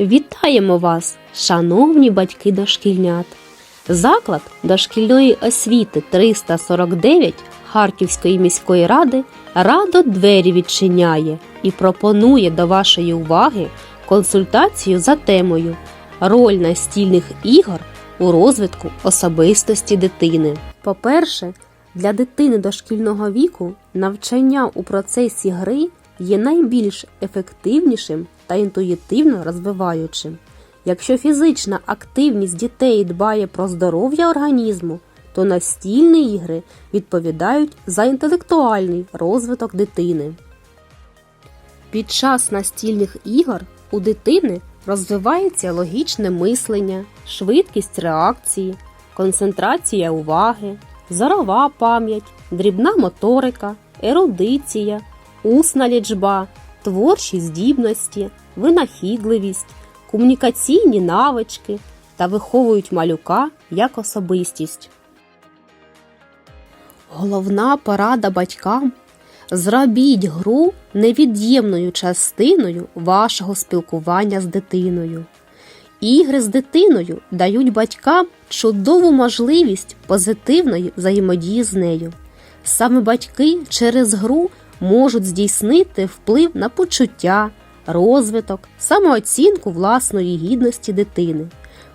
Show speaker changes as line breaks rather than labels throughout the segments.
Вітаємо вас, шановні батьки дошкільнят! Заклад дошкільної освіти 349 Харківської міської ради радо двері відчиняє і пропонує до вашої уваги консультацію за темою Роль настільних ігор у розвитку особистості дитини. По-перше, для дитини дошкільного віку навчання у процесі гри є найбільш ефективнішим та інтуїтивно розвиваючим. Якщо фізична активність дітей дбає про здоров'я організму, то настільні ігри відповідають за інтелектуальний розвиток дитини. Під час настільних ігор у дитини розвивається логічне мислення, швидкість реакції, концентрація уваги, зорова пам'ять, дрібна моторика, ерудиція, усна лічба, творчі здібності, винахідливість, комунікаційні навички та виховують малюка як особистість. Головна порада батькам зробіть гру невід'ємною частиною вашого спілкування з дитиною. Ігри з дитиною дають батькам чудову можливість позитивної взаємодії з нею. Саме батьки через гру можуть здійснити вплив на почуття, розвиток, самооцінку власної гідності дитини.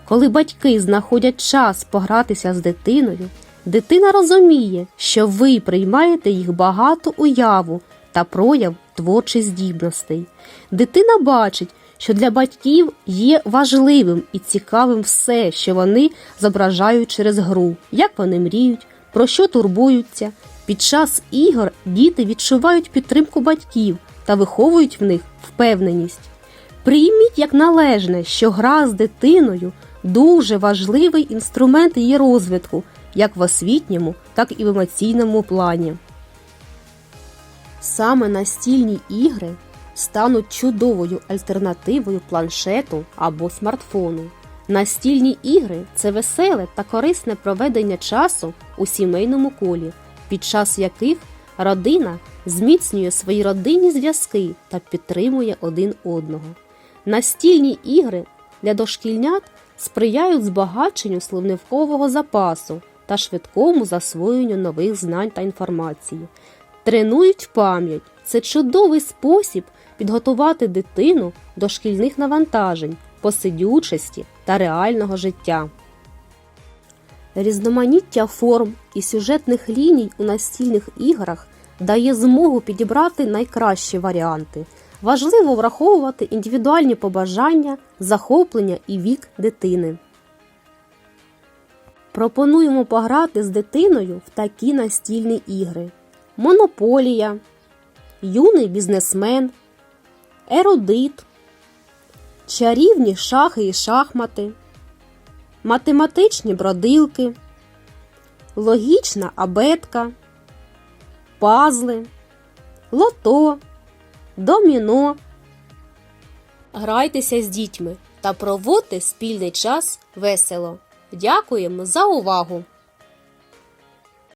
Коли батьки знаходять час погратися з дитиною, дитина розуміє, що ви приймаєте їх багату уяву та прояв творчих здібностей. Дитина бачить, що для батьків є важливим і цікавим все, що вони зображають через гру, як вони мріють, про що турбуються. Під час ігор діти відчувають підтримку батьків та виховують в них впевненість. Прийміть як належне, що гра з дитиною дуже важливий інструмент її розвитку, як в освітньому, так і в емоційному плані. Саме настільні ігри стануть чудовою альтернативою планшету або смартфону. Настільні ігри це веселе та корисне проведення часу у сімейному колі, під час яких родина зміцнює свої родинні зв'язки та підтримує один одного. Настільні ігри для дошкільнят сприяють збагаченню словникового запасу та швидкому засвоєнню нових знань та інформації, тренують пам'ять. Це чудовий спосіб підготувати дитину до шкільних навантажень, посидючості та реального життя. Різноманіття форм і сюжетних ліній у настільних іграх дає змогу підібрати найкращі варіанти. Важливо враховувати індивідуальні побажання, захоплення і вік дитини. Пропонуємо пограти з дитиною в такі настільні ігри: Монополія, Юний бізнесмен, Ерудит, Чарівні шахи і шахмати, Математичні бродилки, Логічна абетка, Пазли, Лото, Доміно. Грайтеся з дітьми та проводьте спільний час весело. Дякуємо за увагу!